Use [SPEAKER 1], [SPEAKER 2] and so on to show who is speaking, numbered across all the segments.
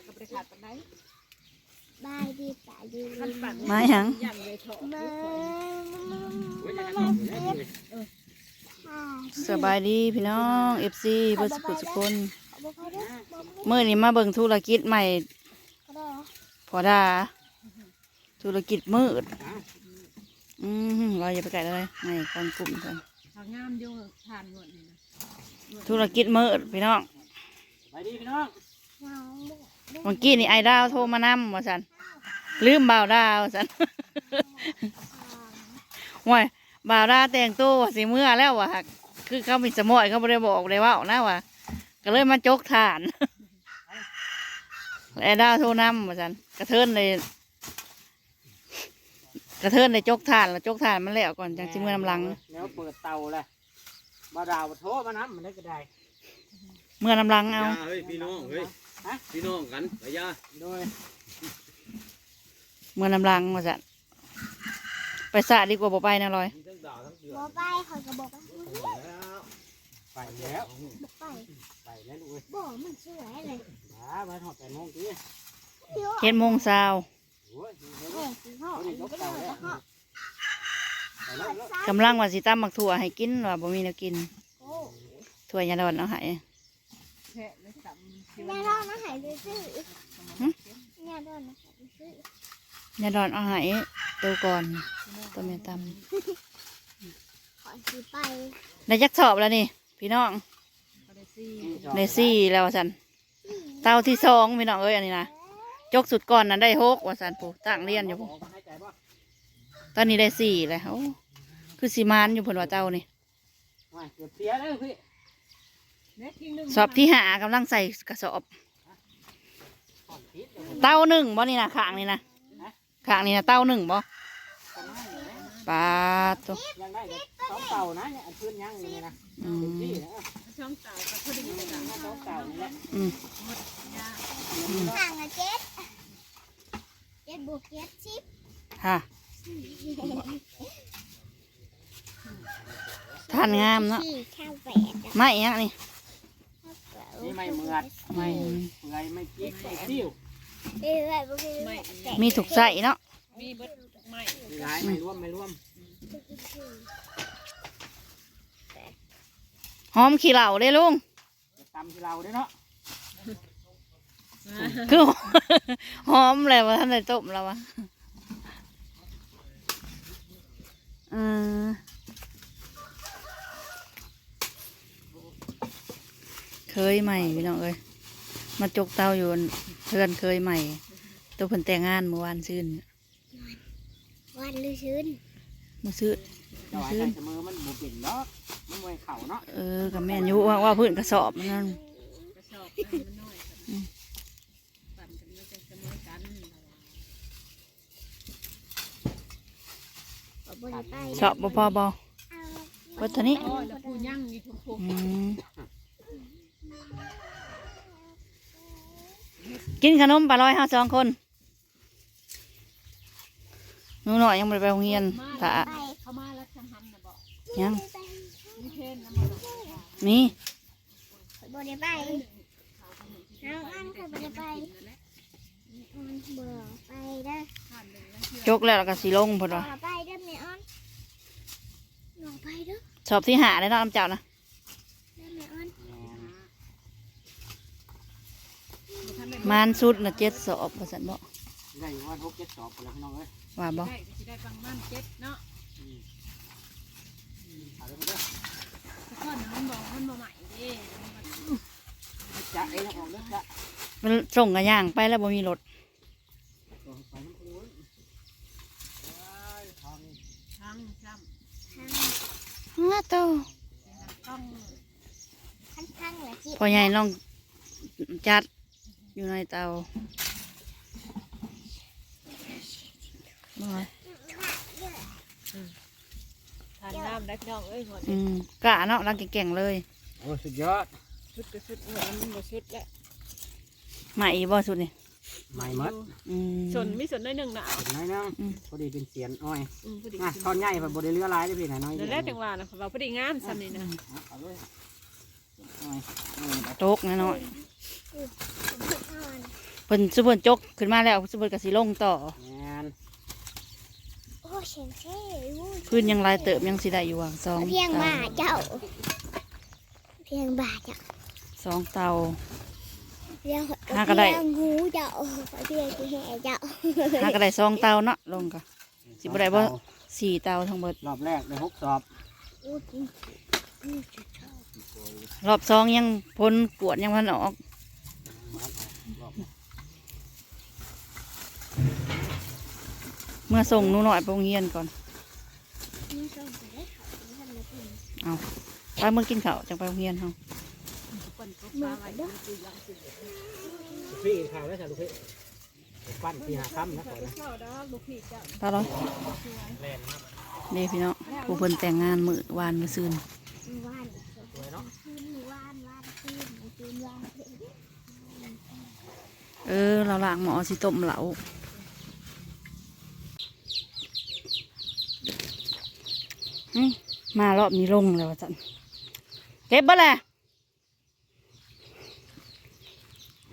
[SPEAKER 1] ดก็บ่ได้ขาดปานใด
[SPEAKER 2] บายดีป่าดี
[SPEAKER 1] คันปั่น
[SPEAKER 3] มาหยัง
[SPEAKER 1] ย่างเลยเถาะ
[SPEAKER 2] มาค่ะ
[SPEAKER 3] สบายดีพี่น้อง FC เบ่สุขสุขคน
[SPEAKER 2] ขอบคุณด้วยบอก
[SPEAKER 3] มื้อนี้มาเบิ่งธุรกิจใหม่
[SPEAKER 2] ก็ได้
[SPEAKER 3] พอดาธุรกิจมืด อืมเราอย่าไปไกลเลยในกองกลุ่มกัน
[SPEAKER 1] ทางงามอยู่ทานหมดนี่นะ
[SPEAKER 3] ธุรกิจมืดพี่น้อง
[SPEAKER 4] ไปดีพี่น้อง
[SPEAKER 2] เงา
[SPEAKER 3] เมื่อกี้นี่ไอดาวโทรมานำว่าสันลืมบ่าวดาวว่าสันห่วยบ่าวดาวแต่งตัวว่าสิเมื่อแล้วว่ะคือเขามีสมอยเขาไม่ได้บอกเลยว่านะว่ะก็เลยมาจกฐานไอดาวโทรนำว่าสันกระเทินเลยกระเทินเลยจกฐานแล้วจกฐานมันแล้วก่อนจังสิเมื่อนำหลัง
[SPEAKER 4] แล้วเปิดเตาเลยบ่ดาวโทรมาน้ำมันได้ก็ได้
[SPEAKER 3] เมื่อนำหลังเอา
[SPEAKER 5] ยาเฮ้ยพี่น้องเฮ้ย พี่น้องกันไปยา
[SPEAKER 4] โดย
[SPEAKER 3] เมื่อนำหลังว่าสันไปสระดีกว่าบ่ไปนะลอย
[SPEAKER 5] มีทั้งดาวทั้งเดือ
[SPEAKER 2] บอกไปคอยก็บอกไป
[SPEAKER 5] แล้ว
[SPEAKER 4] ไปแล้ว
[SPEAKER 2] บอกไป
[SPEAKER 4] ไปแล้วลูกเอ้ย
[SPEAKER 2] บอกมันสวยเลย
[SPEAKER 4] มามาถอดแปดโมงที
[SPEAKER 2] เดี๋ยว
[SPEAKER 3] เจ็ดโมงเช้า
[SPEAKER 4] โอ้ยเดี๋ยว
[SPEAKER 2] เอ้ยสีห่อ
[SPEAKER 4] เดี๋ยว
[SPEAKER 2] มัน
[SPEAKER 4] ยก
[SPEAKER 2] ก็เล
[SPEAKER 4] เตายแล้ว
[SPEAKER 2] ห่อ
[SPEAKER 4] ไปแล้วแล้ว
[SPEAKER 3] กำลังว่าสิตำมักถั่วให้กินว่าบ่มีแนวกิน
[SPEAKER 2] โอ้
[SPEAKER 3] ถั่วยาดอนเอาให้
[SPEAKER 1] แพะเลย ตำที่
[SPEAKER 2] แม่
[SPEAKER 1] ว่า
[SPEAKER 2] ร้อนมาหายไปซื้อแม่ร้อนมาหายไปซื้อยา
[SPEAKER 3] ดอนเอาให้ตัวก่อนตัวแม่ต
[SPEAKER 2] ขอสีไปำ
[SPEAKER 3] ได้จักสอบแล้วนี่ พี่น้อง
[SPEAKER 1] ก็ได้ซี่
[SPEAKER 3] ได้สี่แล้วว่าสันเต้าที่สองพี่น้องเอ้ยอันนี้นะจกสุดก่อนนั้นได้หกว่าสันผู้ตั้งเรียนอยู่ผู้
[SPEAKER 4] ออกมาให้ใจบ่
[SPEAKER 3] ตอนนี้ได้สี่แล้วโอ้คือสีมานอยู่เพิ่นว่าเต้านี่
[SPEAKER 4] ม่เกือบเสียแล้วพี่
[SPEAKER 3] สอบที่หากำลังใส่กระสอบ
[SPEAKER 4] ถอดพิษเดี๋ยว
[SPEAKER 3] เต้าหนึ่งบ่นี่นะข้างนี่นะข้างนี่นะเต้าหนึ่งบ่
[SPEAKER 4] จะมาอยู่นะ
[SPEAKER 3] ปลาตัว
[SPEAKER 4] ยังได้เลยสองเต่านะเนี่ยอันพื้นยังอยู่นี่นะ
[SPEAKER 3] อื
[SPEAKER 4] เต็ม
[SPEAKER 3] ม
[SPEAKER 4] ที่นะ
[SPEAKER 1] ช่องเต่าก็พอดีเลยนะ
[SPEAKER 4] สองเต่านี่แหละ
[SPEAKER 3] อืม
[SPEAKER 1] ยา
[SPEAKER 2] ห่างอะเจ็ดเจ็ดบวกเจ็ดสิบ
[SPEAKER 3] ค่ะทานงามเนาะ
[SPEAKER 2] สี่ข้าวแปดอะ
[SPEAKER 3] ไม่ยังนี่
[SPEAKER 4] นี่ไม่เหมือดไม่เปื่อยไม่กิ๊กไม่ซิ่ว
[SPEAKER 2] เอ้ยแบบพวกนี้แปด
[SPEAKER 3] มีถูกใส่เนาะ
[SPEAKER 1] มีเบิดไม้
[SPEAKER 4] มีหลายไม่ร่วมไม่ร่วม
[SPEAKER 3] หอมขี้เหล่าเด้ลุง
[SPEAKER 4] จะตำที่เราด้วยเนาะ
[SPEAKER 3] คือ หอมเลยว่าท่านได้ต้มแล้ววะเออ เคยใหม่พี่น้องเอ้ยมาจกเตาอยู่เพื่อนเคยใหม่ ตัวเพิ่นแต่งงานเมื่อวานซื่น
[SPEAKER 2] วันลือชื้น
[SPEAKER 3] มื่อซื่น
[SPEAKER 4] จะไว้ใส่เสมอมันบุเปลี่ยนเนาะมันไว้เข่าเนาะ
[SPEAKER 3] เออกับแม่นอยุว่าว่าเพื้นกระสอบนั่น
[SPEAKER 1] กระสอบมันน้อยกันปั่นกันแล้วจะเสมอกัน
[SPEAKER 2] บอกบริไป
[SPEAKER 3] สอบบ่พอบ่วัดเท่านี้
[SPEAKER 1] โอ้ยแล้วผู้ยั่งมีทุกผู้
[SPEAKER 3] อืม กินขนมปลาร้อยห้าสองคนหนูหน่อยยังไม่ได้ไปโรงเรียนถ้า
[SPEAKER 2] ไป
[SPEAKER 1] เข้ามาแล้วจังหันนะบอก
[SPEAKER 3] ยัง
[SPEAKER 1] มีเพนนะบอก
[SPEAKER 3] นี่
[SPEAKER 2] บริไปน้องอันเคยบริไปอันเบื่อไปเด้อ
[SPEAKER 3] จกแล้วแล้วก็สีลงพอด
[SPEAKER 2] ต่อ
[SPEAKER 3] ว่า
[SPEAKER 2] ไปเด้อแม่อันหนูไปเด้อ
[SPEAKER 3] สอบที่หาได้เนาะน้ำเจ้านะ
[SPEAKER 2] เด้อแม่อัน
[SPEAKER 3] มานสุดนะเจ็ดสอบภาษาบอก
[SPEAKER 4] ได้อยู่ว่าทุกเจ็ดสอบไปแล้วพี่น้องเอ้ย
[SPEAKER 3] ว่าบอก
[SPEAKER 1] ได้ก็สิได้ฟังมันเจ็ดเนาะ
[SPEAKER 4] เอาเลยเด้อ
[SPEAKER 1] แต่ก่อนน่ะมันบอกมันบ่ใหม่เด้
[SPEAKER 4] จะเอ้ยออกเด้อจะ
[SPEAKER 3] มันส่งกระย่างไปแล้วบ่มีรถ
[SPEAKER 4] ไปน้ำพุนทอง
[SPEAKER 1] ทั้งซ้
[SPEAKER 3] อ้าโตำ
[SPEAKER 1] ต้อง
[SPEAKER 2] ขั้นข้างละจิ
[SPEAKER 3] พอใหญ่น้องจัด อยู่ในเตาบ่
[SPEAKER 1] ทานน้ำได้พี่น้องเอ้ยหมด
[SPEAKER 3] อืมกะเนาะรังแก่งๆเลย
[SPEAKER 4] โอ้สุดยอด
[SPEAKER 1] ชุดก็ชุดเหมือนมันบ่ชุดแล้ว
[SPEAKER 3] ใหม่บ่สุดนี่
[SPEAKER 4] ใหม่หมด
[SPEAKER 3] อืม
[SPEAKER 1] ส่วนมีส่วนน้อยหนึ่งนะ
[SPEAKER 4] สุดน้อยนึง
[SPEAKER 3] อืม
[SPEAKER 4] พอดีเป็นเสียนอ้อย
[SPEAKER 1] อืมพอดี
[SPEAKER 4] อะตอนใหญ่พอบริเรือลายได้พี่หน่อยน้อย
[SPEAKER 1] เดี๋ยวแรกจังหวะนะเราพอดีงามซ้ำนี่นะ
[SPEAKER 4] เอาเลยอ้อยอ้อย
[SPEAKER 3] โตกน้อย
[SPEAKER 2] อ่อน
[SPEAKER 3] ๆพิ่นซุเพิ่นจกขึ้นมาแล้วซุเพิ่นก็สิลงต่อ
[SPEAKER 4] แม่น
[SPEAKER 2] โอ้เสียงเท่อู้
[SPEAKER 3] พื้นยังลายเติบยังสิได้อยู่ว่างสอง
[SPEAKER 2] เพียง
[SPEAKER 3] เตา
[SPEAKER 2] บ่าเจ้า เพียงบ่าเจ้า
[SPEAKER 3] สองเตา
[SPEAKER 2] เพียง
[SPEAKER 3] หาก็ได้
[SPEAKER 2] เพียงหูเจ้าเพียงที่แห่เจ้า
[SPEAKER 3] หาก็ได้สองเตาเนาะลงก็ สิบ่ได้บ่ สี่เตาทั้งหมด
[SPEAKER 4] รอบแรกได้หกสอบ
[SPEAKER 2] อู้จริงอู้จะชอบ
[SPEAKER 3] รอบสองยังพ้นกวดยังพันออก เมื่อส่งหนูหน่อยไปโรงเรียนก่อน
[SPEAKER 2] นี่ชอบไปได้เขาไม่ทำอะไรกิน
[SPEAKER 3] ไปเมื่อกินข้าวจังไปโรงเรียนเฮา
[SPEAKER 1] คนก็ปลาไว้ดูดูยังสิ
[SPEAKER 4] พี่ข่าวแล้วจ้ะลูกพี่ปั้นที่หาค่ำนะก่อนนะ
[SPEAKER 1] เข้าดอกลูกพี่เจ้า
[SPEAKER 3] ตาร้อย
[SPEAKER 4] แล่นมาก
[SPEAKER 3] นี่พี่น้องผู้เพิ่นแต่งงานมื้อวานมื้อซืน
[SPEAKER 2] มือว่าน
[SPEAKER 4] สวยเนาะ
[SPEAKER 2] คืนมือว่านว่านคืนมือคืนว่านคืน
[SPEAKER 3] เออเราล้างหมอสิต้มเหลา มมารอบนี้ลงแล้วว่าจันเก็บบ่แหละ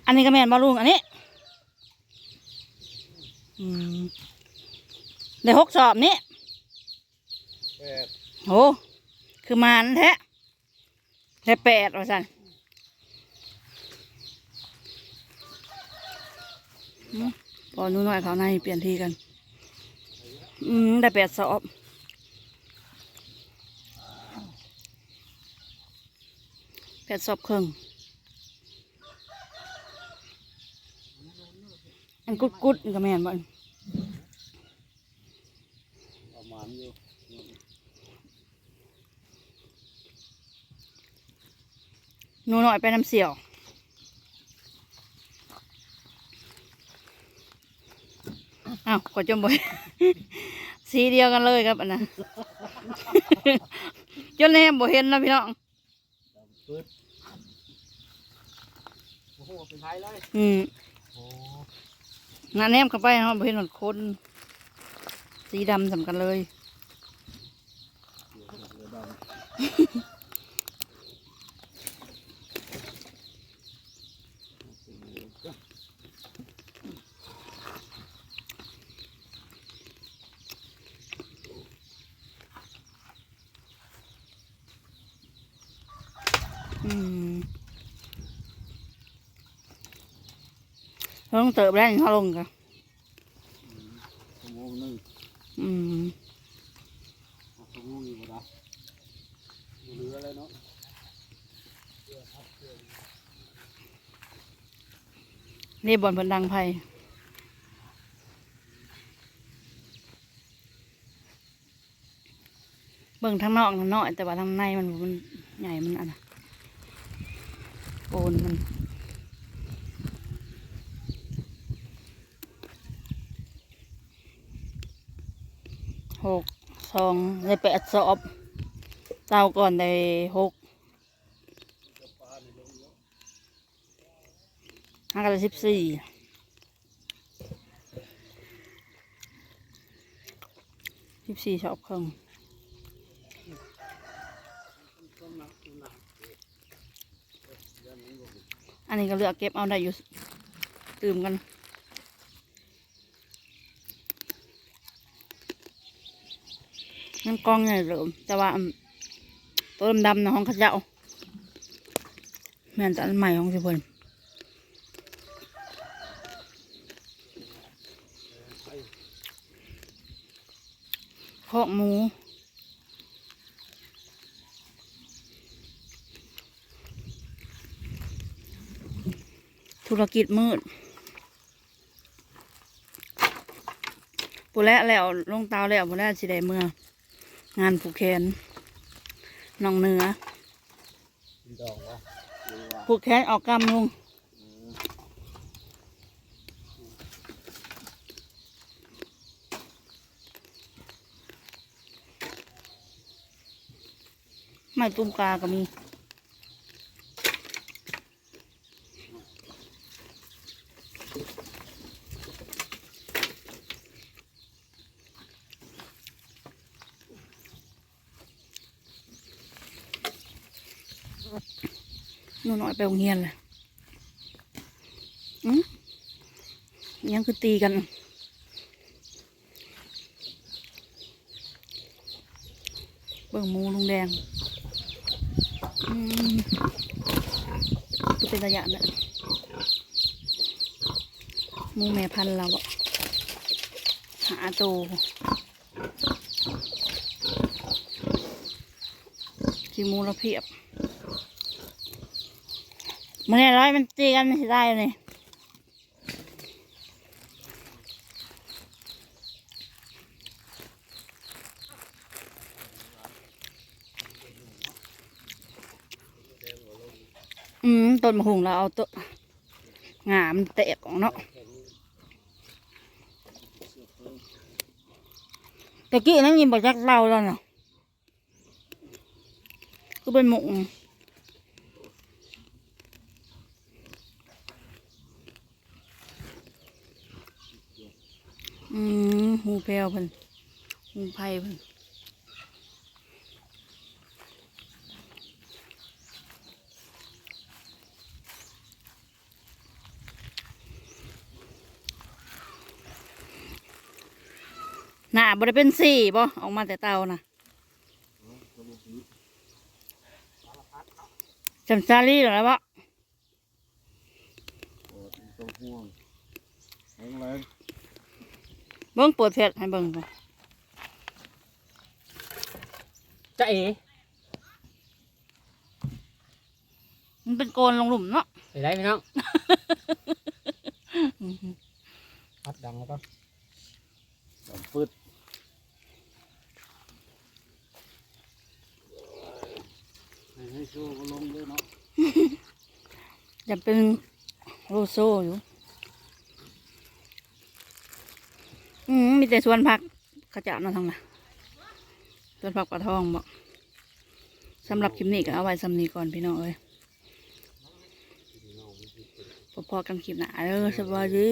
[SPEAKER 3] อันนี้ก็แม่นบ่ลุงอันนี้อืมได้หกสอบนี้
[SPEAKER 5] แปด
[SPEAKER 3] โหคือมานแท้ได้แปดว่าสันอืมพอหนูหน่อยเขาในเปลี่ยนทีกัน อืมได้แปดสอบ แปดสอบครึ่งอันกุดกุดๆก็แม่นบ่
[SPEAKER 5] ประมาณอยู่
[SPEAKER 3] หนูหน่อยไปน้ำเสี่ยวอ้าวขอจมบ่อยสีเดียวกันเลยครับอันนั้นจนแนมบ่เห็นนะพี่น้อง
[SPEAKER 4] โอ้โหเป็นไทยเลย
[SPEAKER 3] อืม
[SPEAKER 4] โอ้
[SPEAKER 3] งานแนมเข้าไปเนาะบ่เห็นหนคน สีดำสำคัญเลยอืมลงเติบได้เขาลงกัน
[SPEAKER 4] ชั่วโมงหนึง
[SPEAKER 3] อืม
[SPEAKER 4] เอาชั่วโมงอยู่บ่ได้เหลืออะไรเนาะ
[SPEAKER 3] นี่บอลเพิ่นดังไพ่เบิ่งทางนอกมันน้อยแต่ว่าทางในมันมันใหญ่มันอันน่ะโอนมัน หกส องได้แปดสอบเต้าก่อนได้หกห้ากันสิบสี่สิบสี่สอบครึ่งอันนี้ก็เลือกเก็บเอาได้อยู่ตื่มกัน นั่นกองใหญ่เหลิมแต่ว่าอันตัวดำๆในะห้องเขาเจ้าแม่นต่อันใหม่ของสิเพิ่นคอกหมูธุรกิจมืดปูแล้วแล้วลงเตาแล้วปูแล้วสิได้เมื่อ งานผูกแขนน้องเหนือ
[SPEAKER 4] กินดองวะหรือว่า
[SPEAKER 3] ผูกแขนออกกำลุงไม่ตุ้มกาก็มี นูน้อยไปโรงเรียนเลยอืมยังคือตีกัน เบิ่งมูลุงแดงอืมเป็นระยะเนี่ยมูแม่พันเราอะหาโตวที่หมูเราเพียบ มันเนี่ยร้อยมันตีกันสิได้เลยอืมต้นมะฮุงเราเอาตัวงามนเตะของเนาะตะกี้นั่นยินบอกจักเราแล้วเนาะก็เป็นหมุง อืมหูแพรวเพิ่นหูไผ่เพิ่นหน้าบ่ได้เป็นสี่บ่ออกมาแต่เตานะจำซาลี่หรอแล้วบ่
[SPEAKER 5] ต้องห่วงแรงแรง
[SPEAKER 3] เบิ่งเปิดเพจให้เบิ่งก่อน
[SPEAKER 4] จะเอ๋
[SPEAKER 3] มันเป็นโกนลงหลุมเนาะ
[SPEAKER 4] ไปได้พี่น้องพัดดังแล้วก็
[SPEAKER 5] ดำปืดให้ให้โชว์ก็ลงด้วยเนาะ
[SPEAKER 3] จะเป็นโลโซอยู่ อืมมีแต่สวนผักขจะเนาะทางน่ะสวนผักปลาทองบอกสำหรับคลิปนี้ก็เอาไว้สำนีก่อนพี่น้องเอ้ยพอๆกันคลิปหนาเด้อสบายดี